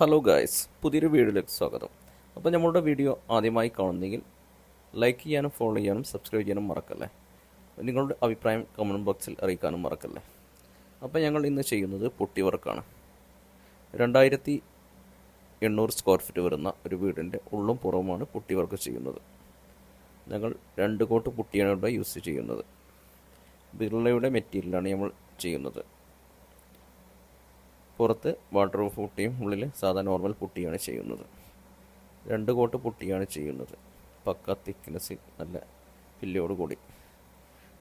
Hello guys പുതിയൊരു വീഡിയോയിലേക്ക് സ്വാഗതം. അപ്പോൾ നമ്മളുടെ വീഡിയോ ആദ്യമായി കാണുന്നെങ്കിൽ ലൈക്ക് ചെയ്യാനും ഫോളോ ചെയ്യാനും സബ്സ്ക്രൈബ് ചെയ്യാനും മറക്കല്ലേ? നിങ്ങളുടെ അഭിപ്രായം കമന്റ് ബോക്സിൽ അറിയിക്കാനും മറക്കല്ലേ? അപ്പോൾ ഞങ്ങൾ ഇന്ന് ചെയ്യുന്നത് പൊട്ടി വർക്കാണ്. രണ്ടായിരത്തി എണ്ണൂറ് സ്ക്വയർ ഫീറ്റ് വരുന്ന ഒരു വീടിന്റെ ഉള്ളും പുറവുമാണ് പൊട്ടി വർക്ക് ചെയ്യുന്നത്. ഞങ്ങൾ രണ്ട് കോട്ട് പുട്ടിയാണ് ഇവിടെ യൂസ് ചെയ്യുന്നത്. ബിർളയുടെ മെറ്റീരിയലാണ് നമ്മൾ ചെയ്യുന്നത്. പുറത്ത് വാട്ടർ പ്രൂഫ് പുട്ടിയും ഉള്ളിൽ സാധാ നോർമൽ പുട്ടിയാണ് ചെയ്യുന്നത്. രണ്ട് കോട്ട് പുട്ടിയാണ് ചെയ്യുന്നത്. പക്ക തിക്നെസ് നല്ല പില്ലയോട് കൂടി.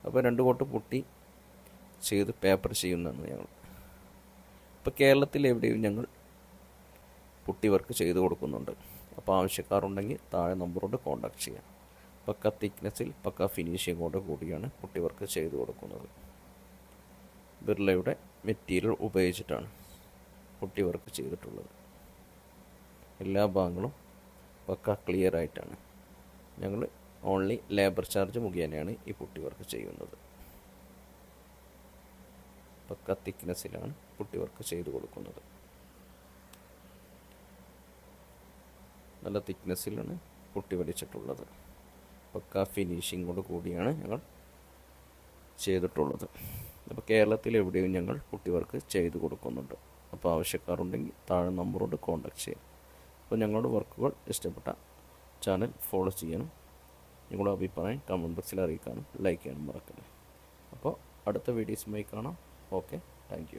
അപ്പോൾ രണ്ട് കോട്ട് പുട്ടി ചെയ്ത് പേപ്പർ ചെയ്യുന്നതാണ് ഞങ്ങൾ. ഇപ്പോൾ കേരളത്തിൽ എവിടെയും ഞങ്ങൾ പുട്ടി വർക്ക് ചെയ്ത് കൊടുക്കുന്നുണ്ട്. അപ്പോൾ ആവശ്യക്കാരുണ്ടെങ്കിൽ താഴെ നമ്പറോട് കോൺടാക്ട് ചെയ്യാം. പക്ക തിക്നെസ്സിൽ പക്ക ഫിനിഷിങ്ങോട് കൂടിയാണ് പുട്ടി വർക്ക് ചെയ്ത് കൊടുക്കുന്നത്. ബിർളയുടെ മെറ്റീരിയൽ ഉപയോഗിച്ചിട്ടാണ്. പുട്ടി വർക്ക് ചെയ്തിട്ടുള്ളത്. എല്ലാ ഭാഗങ്ങളും പക്ക ക്ലിയർ ആയിട്ടാണ്. ഞങ്ങൾ ഓൺലി ലേബർ ചാർജ് മുഖേനയാണ് ഈ പുട്ടി വർക്ക് ചെയ്യുന്നത്. പക്ക തിക്നെസ്സിലാണ് പുട്ടി വർക്ക് ചെയ്തു കൊടുക്കുന്നത്. നല്ല തിക്നെസ്സിലാണ് പുട്ടി വലിച്ചിട്ടുള്ളത് പക്ക ഫിനിഷിങ്ങോട് കൂടിയാണ് ഞങ്ങൾ ചെയ്തിട്ടുള്ളത്. അപ്പോൾ കേരളത്തിൽ എവിടെയും ഞങ്ങൾ പുട്ടി വർക്ക് ചെയ്ത് കൊടുക്കുന്നുണ്ട്. അപ്പോൾ ആവശ്യക്കാരുണ്ടെങ്കിൽ താഴെ നമ്പറോട് കോൺടാക്ട് ചെയ്യാം. അപ്പോൾ ഞങ്ങളുടെ വർക്കുകൾ ഇഷ്ടപ്പെട്ട ചാനൽ ഫോളോ ചെയ്യാനും നിങ്ങളുടെ അഭിപ്രായം കമന്റ് ബോക്സിൽ അറിയിക്കാനും ലൈക്ക് ചെയ്യാനും മറക്കല്ലേ. അപ്പോൾ അടുത്ത വീഡിയോസുമായി കാണാം. Okay thank